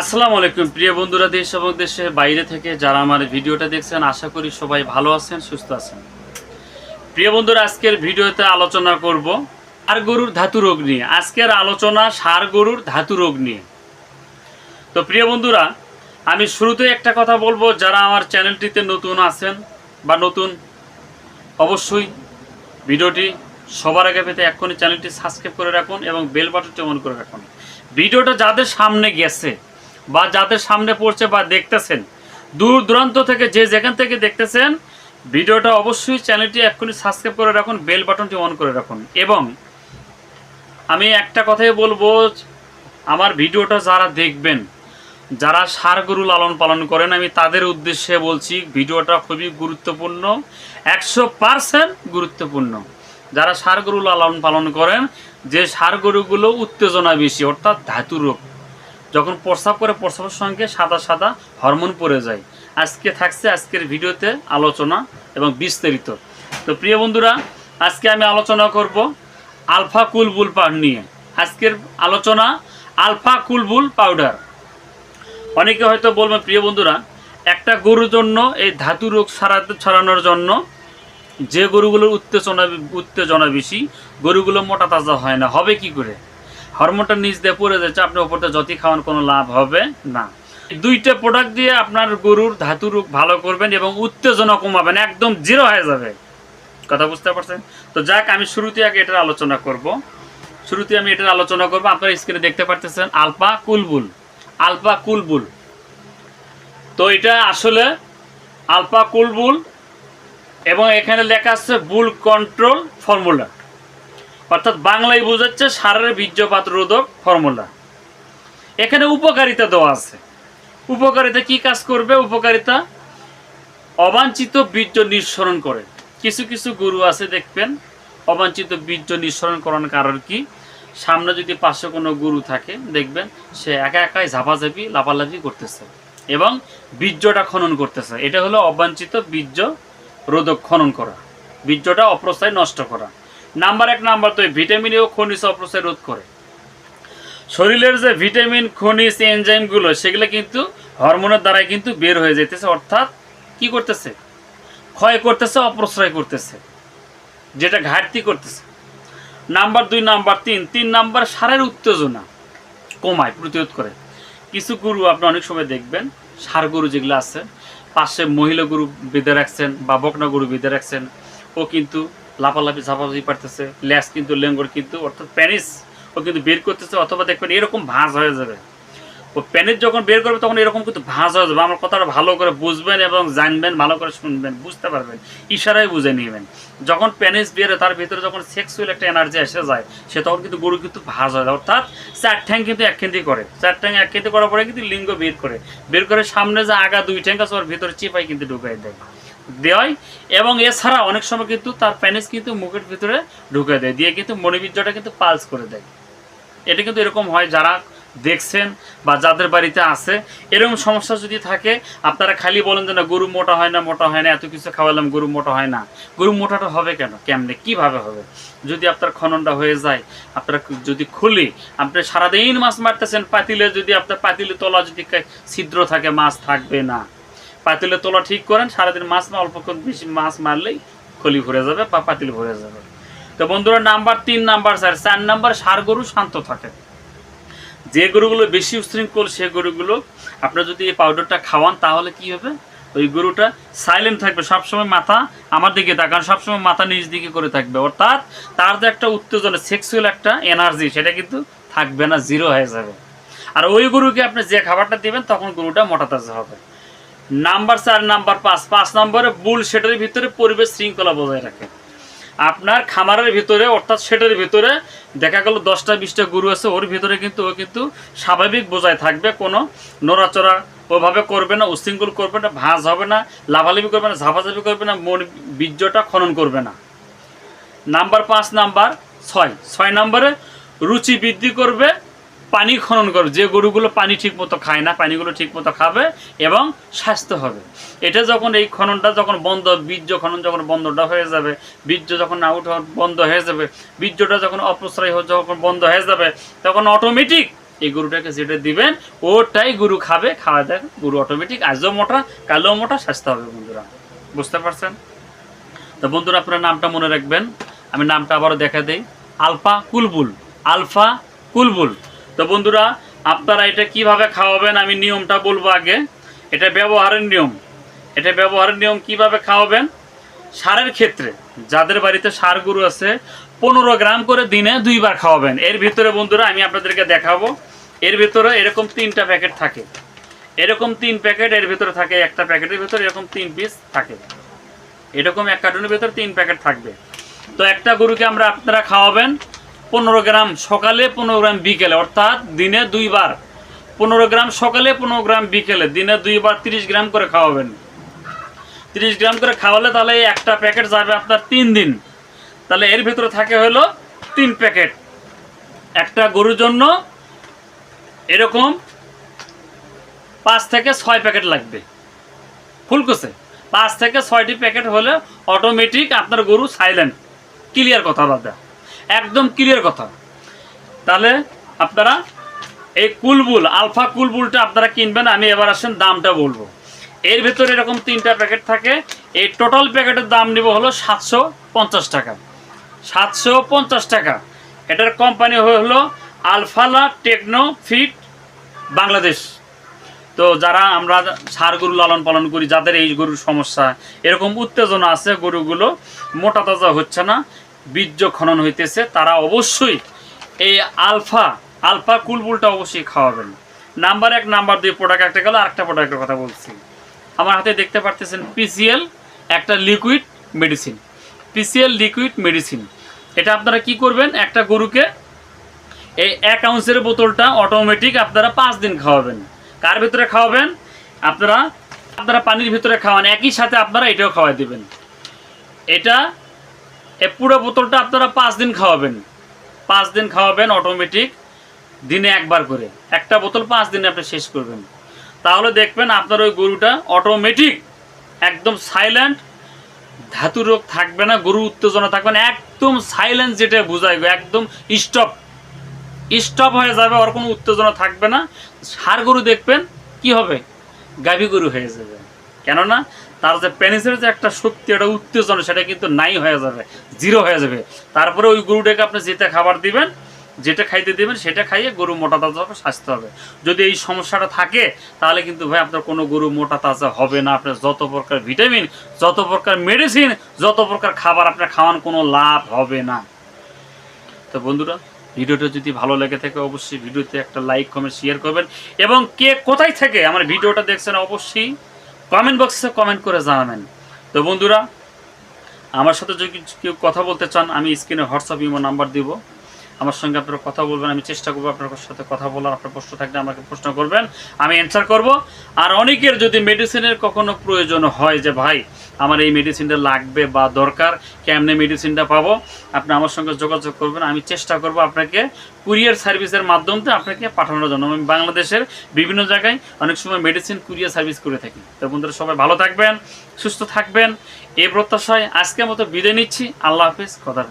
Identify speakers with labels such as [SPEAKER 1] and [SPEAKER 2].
[SPEAKER 1] আসসালামু আলাইকুম। প্রিয় বন্ধুরা, দেশ এবং দেশের বাইরে থেকে যারা আমার ভিডিওটা দেখছেন, আশা করি সবাই ভালো আছেন, সুস্থ আছেন। প্রিয় বন্ধুরা, আজকের ভিডিওতে আলোচনা করব আর গরুর ধাতু রোগ নিয়ে। আজকের আলোচনা সার গরুর ধাতু রোগ নিয়ে। তো প্রিয় বন্ধুরা, আমি শুরুতে একটা কথা বলব, যারা আমার চ্যানেলটিতে নতুন আছেন বা নতুন, অবশ্যই ভিডিওটি সবার আগে পেতে এক্ষুনি চ্যানেলটি সাবস্ক্রাইব করে রাখুন এবং বেল বাটনটি অন করে রাখুন। ভিডিওটা যাদের সামনে গেছে বা যাদের সামনে পড়ছে বা দেখতেছেন, দূর দূরান্ত থেকে যে যেখান থেকে দেখতেছেন, ভিডিওটা অবশ্যই চ্যানেলটি এক্ষুনি সাবস্ক্রাইব করে রাখুন, বেল বাটনটি অন করে রাখুন এবং আমি একটা কথাই বলব, আমার ভিডিওটা যারা দেখবেন, যারা সার গরু লালন পালন করেন, আমি তাদের উদ্দেশ্যে বলছি, ভিডিওটা খুবই গুরুত্বপূর্ণ, একশো পারসেন্ট গুরুত্বপূর্ণ। যারা সার গরু লালন পালন করেন, যে সার গরুগুলো উত্তেজনা বেশি, অর্থাৎ ধাতু রোগ যখন প্রস্রাব করে প্রস্রাবের সঙ্গে সাদা সাদা হরমোন পড়ে যায়। আজকে থাকছে আজকের ভিডিওতে আলোচনা এবং বিস্তারিত। তো প্রিয় বন্ধুরা, আজকে আমি আলোচনা করব আলফা কুলবুল পাউডার নিয়ে। আজকের আলোচনা আলফা কুলবুল পাউডার। অনেকে হয়তো বলবেন প্রিয় বন্ধুরা, একটা গরুর জন্য, এই ধাতু রোগ সারাতে ছড়ানোর জন্য যে গরুগুলোর উত্তেজনা উত্তেজনা বেশি, গরুগুলো মোটা তাজা হয় না। হবে কি করে? হরমোনটা নিচ দিয়ে পড়ে যাচ্ছে, আপনি ওপরটা যতই খাওয়ান, কোনো লাভ হবে না। দুইটা প্রোডাক্ট দিয়ে আপনার গরুর ধাতু রোগ ভালো করবেন এবং উত্তেজনা কমাবেন, একদম জিরো হয়ে যাবে। কথা বুঝতে পারছেন? তো যাক, আমি শুরুতে আগে এটার আলোচনা করব। শুরুতে আমি এটার আলোচনা করব, আপনারা স্ক্রিনে দেখতে পারতেছেন আলপা কুলবুল। আলপা কুলবুল। তো এটা আসলে আলপা কুলবুল এবং এখানে লেখা আছে বুল কন্ট্রোল ফর্মুলা। অর্থাৎ বাংলায় বোঝাচ্ছে সারের বীর্যপাত রোধক ফর্মুলা। এখানে উপকারিতা দেওয়া আছে। উপকারিতা কি কাজ করবে? উপকারিতা অবাঞ্ছিত বীর্য নিঃসরণ করে। কিছু কিছু গরু আছে, দেখবেন, অবাঞ্ছিত বীর্য নিঃসরণ করার কারণ কি? সামনে যদি পাশে কোনো গরু থাকে, দেখবেন, সে একা একাই ঝাপাঝাপি, লাফালাফি করতেছে এবং বীর্যটা খনন করতেছে। এটা হলো অবাঞ্ছিত বীর্য রোধক খনন করা, বীর্যটা অপ্রস্থায় নষ্ট করা। নাম্বার এক, নাম্বার তো ভিটামিন ও খনিজ অপ্রস্থায় রোধ করে। শরীরের যে ভিটামিন, খনিজ, এনজাইমগুলো, সেগুলো কিন্তু হরমোনের দ্বারাই কিন্তু বের হয়ে যেতেছে অর্থাৎ কি করতেছে? ক্ষয় করতেছে অপ্রশ্রয় করতেছে, যেটা ঘাটতি করতেছে। নাম্বার দুই, নাম্বার তিন তিন নাম্বার সারের উত্তেজনা কমায়, প্রতিরোধ করে। কিছু গরু আপনি অনেক সময় দেখবেন, সার গরু যেগুলো আছে, পাশে মহিলা গরু বেঁধে রাখছেন বা বকনা গরু বেঁধে রাখছেন, ও কিন্তু লাফালাফি, ঝাপাঝাপি পারতেছে। ল্যাস কিন্তু, লেঙ্গর কিন্তু, অর্থাৎ প্যানিস, ও কিন্তু বের করতেছে, অথবা দেখবেন এরকম ভাঁজ হয়ে যাবে। ও প্যানিস যখন বের করবে, তখন এরকম কিন্তু ভাঁজ হয়ে যাবে। আমার কথাটা ভালো করে বুঝবেন এবং জানবেন, ভালো করে শুনবেন, বুঝতে পারবেন, ইশারায় বুঝে নিবেন। যখন প্যানিস বের তার ভিতরে যখন সেক্সুয়াল একটা এনার্জি এসে যায়, সে তখন কিন্তু গরু কিন্তু ভাঁজ হয় অর্থাৎ চার ঠ্যাং কিন্তু এক কেন্দ্রি করে। চার ঠ্যাং এক কেন্দ্রি করার পরে কিন্তু লিঙ্গ বের করে। বের করে সামনে যে আগা দুই ঠ্যাং আছে, ওর ভিতরে চিপাই কিন্তু ঢুকাই দেয়। দেয় এবং এছাড়া অনেক সময় কিন্তু তার প্যানিস কিন্তু মুখের ভিতরে ঢুকে দেয়, দিয়ে কিন্তু মণিবীর্যটা কিন্তু পালস করে দেয়। এটা কিন্তু এরকম হয় যারা দেখছেন বা যাদের বাড়িতে আছে, এরকম সমস্যা যদি থাকে, আপনারা খালি বলেন যে না, গরু মোটা হয় না, মোটা হয় না, এত কিছু খাওয়ালাম, গরু মোটা হয় না। গরু মোটাটা হবে কেন? কেমনে? কীভাবে হবে? যদি আপনার খননটা হয়ে যায়, আপনারা যদি খুলি, আপনি সারাদিন মাছ মারতেছেন, পাতিলে যদি আপনার পাতিলে তলা যদি ছিদ্র থাকে, মাছ থাকবে না। পাতিলে তোলা ঠিক করেন, সারাদিন মাছ না, অল্প বেশি মাছ মারলেই খলি ভরে যাবে বা পাতিল ভরে যাবে। তো বন্ধুরা, নাম্বার তিন নাম্বার চার চার নাম্বার, সার গরু শান্ত থাকে। যে গরুগুলো বেশি উশৃঙ্খল সে গরুগুলো আপনারা যদি এই পাউডারটা খাওয়ান, তাহলে কি হবে? ওই গরুটা সাইলেন্ট থাকবে, সবসময় মাথা আমার দিকে তাকান সবসময় মাথা নিজ দিকে করে থাকবে। অর্থাৎ তার যে একটা উত্তেজনা সেক্সুয়াল একটা এনার্জি সেটা কিন্তু থাকবে না জিরো হয়ে যাবে। আর ওই গরুকে আপনি যে খাবারটা দিবেন, তখন গরুটা মোটা তাজা হবে। নাম্বার চার, নাম্বার পাঁচ। পাঁচ নম্বরে বুল সেটার ভিতরে পরিবেশ শৃঙ্খলা বজায় রাখে। আপনার খামারের ভিতরে, অর্থাৎ সেটার ভিতরে, দেখা গেল দশটা, বিশটা গরু আছে, ওর ভিতরে কিন্তু ও কিন্তু স্বাভাবিক বোঝায় থাকবে, কোনো নড়াচড়া ওভাবে করবে না, উশৃঙ্খল করবে না, ভাঁজ হবে না, লাভালাভি করবে না, ঝাপাঝাপি করবে না, মন বীর্যটা খনন করবে না। নাম্বার পাঁচ, নাম্বার ছয়। ছয় নম্বরে রুচি বৃদ্ধি করবে পানি খনন করবে যে গরুগুলো পানি ঠিক মতো খায় না, পানিগুলো ঠিক মতো খাবে এবং স্বাস্থ্য হবে। এটা যখন এই খননটা যখন বন্ধ, বীর্য খনন যখন বন্ধটা হয়ে যাবে, বীর্য যখন আউট বন্ধ হয়ে যাবে, বীর্যটা যখন অপ্রশ্রয় হয়ে যখন বন্ধ হয়ে যাবে, তখন অটোমেটিক এই গরুটাকে যেটা দিবেন, ওটাই গরু খাবে, খাওয়া দেয় গরু অটোমেটিক আজও মোটা কালো মোটা, স্বাস্থ্য হবে বন্ধুরা। বুঝতে পারছেন? তো বন্ধুরা, আপনার নামটা মনে রাখবেন। আমি নামটা আবারও দেখা দিই। আলফা কুলবুল আলফা কুলবুল। তো বন্ধুরা, আপনারা এটা কীভাবে খাওয়াবেন আমি নিয়মটা বলব আগে। এটা ব্যবহারের নিয়ম। এটা ব্যবহারের নিয়ম কীভাবে খাওয়াবেন? সারের ক্ষেত্রে, যাদের বাড়িতে সার গরু আছে, পনেরো গ্রাম করে দিনে দুইবার খাওয়াবেন। এর ভিতরে বন্ধুরা, আমি আপনাদেরকে দেখাবো। এর ভিতরে এরকম তিনটা প্যাকেট থাকে। এরকম তিন প্যাকেট, এর ভিতরে থাকে একটা প্যাকেটের ভিতরে এরকম তিন পিস থাকে। এরকম এক কার্টুনের ভিতরে তিন প্যাকেট থাকবে। তো একটা গরুকে আমরা আপনারা খাওয়াবেন। পনেরো গ্রাম সকালে, পনেরো গ্রাম বিকেলে, অর্থাৎ দিনে দুইবার। পনেরো গ্রাম সকালে, পনেরো গ্রাম বিকেলে, দিনে দুইবার তিরিশ গ্রাম করে খাওয়াবেন। তিরিশ গ্রাম করে খাওয়ালে তাহলে একটা প্যাকেট যাবে আপনার তিন দিন। তাহলে এর ভিতরে থাকে হলো তিন প্যাকেট। একটা গরুর জন্য এরকম পাঁচ থেকে ছয় প্যাকেট লাগবে। ফুলকোসে পাঁচ থেকে ছয়টি প্যাকেট হলে অটোমেটিক আপনার গরু সাইলেন্ট ক্লিয়ার কথা দাদা একদম ক্লিয়ার কথা। তাহলে আপনারা এই কুলবুল, আলফা কুলবুলটা আপনারা কিনবেন, আমি এবার আসেন দামটা বলব। এর ভিতরে এরকম তিনটা প্যাকেট থাকে। এই টোটাল প্যাকেটের দাম নিব হলো সাতশো পঞ্চাশ টাকা। সাতশো পঞ্চাশ টাকা। এটার কোম্পানি হলো আলফালা টেকনো ফিট বাংলাদেশ। তো যারা আমরা সার গরু লালন পালন করি, যাদের এই গরুর সমস্যা, এরকম উত্তেজনা আছে গরুগুলো, মোটা তাজা হচ্ছে না। বীর্য খনন হইতেছে, তারা অবশ্যই এই আলফা আলফা কুলবুলটা অবশ্যই খাওয়াবেন। নাম্বার এক, নাম্বার দুই প্রোডাক্ট একটা গেল, আরেকটা প্রোডাক্টের কথা বলছি। আমার হাতে দেখতে পারতেছেন পিসিএল একটা liquid medicine PCL liquid medicine এটা আপনারা কি করবেন? একটা গরুকে এই এক আউন্সের বোতলটা অটোমেটিক আপনারা পাঁচ দিন খাওয়াবেন। কার ভিতরে খাওয়াবেন? আপনারা আপনারা পানির ভিতরে খাওয়ান। একই সাথে আপনারা এটাও খাওয়াই দেবেন। এটা এ পুরো বোতলটা আপনারা পাঁচ দিন খাওয়াবেন। পাঁচ দিন খাওয়াবেন অটোমেটিক দিনে একবার করে। একটা বোতল পাঁচ দিনে আপনি শেষ করবেন। তাহলে দেখবেন আপনার ওই গরুটা অটোমেটিক একদম সাইলেন্ট ধাতু রোগ থাকবে না, গরু উত্তেজনা থাকবে না, একদম সাইলেন্স যেটা বোঝায় একদম স্টপ স্টপ হয়ে যাবে, ওর কোনো উত্তেজনা থাকবে না। সার গরু দেখবেন, কি হবে? গাভী গরু হয়ে যাবে। কেননা তার যে প্যানিসের যে একটা শক্তি একটা উত্তেজনা, সেটা কিন্তু নাই হয়ে যাবে জিরো হয়ে যাবে। তারপরে ওই গরুটাকে আপনি যেটা খাবার দিবেন, যেটা খাইতে দেবেন, সেটা খাইয়ে গরু মোটা তাজা হবে, স্বাস্থ্য হবে। যদি এই সমস্যাটা থাকে, তাহলে কিন্তু ভাই আপনার কোনো গরু মোটা তাজা হবে না। আপনার যত প্রকার ভিটামিন যত প্রকার মেডিসিন যত প্রকার খাবার আপনার খাওয়ান কোনো লাভ হবে না। তো বন্ধুরা, ভিডিওটা যদি ভালো লেগে থাকে, অবশ্যই ভিডিওতে একটা লাইক কমেন্ট শেয়ার করবেন। এবং কে কোথায় থেকে আমার ভিডিওটা দেখছেন, অবশ্যই কমেন্ট বক্সে কমেন্ট করে জানাবেন। তো বন্ধুরা, আমার সাথে যদি কেউ কথা বলতে চান, আমি স্ক্রিনে হোয়াটসঅ্যাপ ইমো নাম্বার দিব। আমার সঙ্গে আপনারা কথা বলবেন, আমি চেষ্টা করব আপনার সাথে কথা বলার, আপনার প্রশ্ন থাকলে আমাকে প্রশ্ন করবেন। আমি অ্যান্সার করব। আর অনেকের যদি মেডিসিনের কখনো প্রয়োজন হয় যে, ভাই, আমার এই মেডিসিনটা লাগবে বা দরকার, কেমনে মেডিসিনটা পাবো? আপনি আমার সঙ্গে যোগাযোগ করবেন, আমি চেষ্টা করব আপনাকে কুরিয়ার সার্ভিসের মাধ্যমে আপনাকে পাঠানোর জন্য। আমি বাংলাদেশের বিভিন্ন জায়গায় অনেক সময় মেডিসিন কুরিয়ার সার্ভিস করে থাকি। তো বন্ধুরা, সবাই ভালো থাকবেন, সুস্থ থাকবেন। এই প্রত্যাশায় আজকের মতো বিদায় নিচ্ছি। আল্লাহ হাফিজ কথা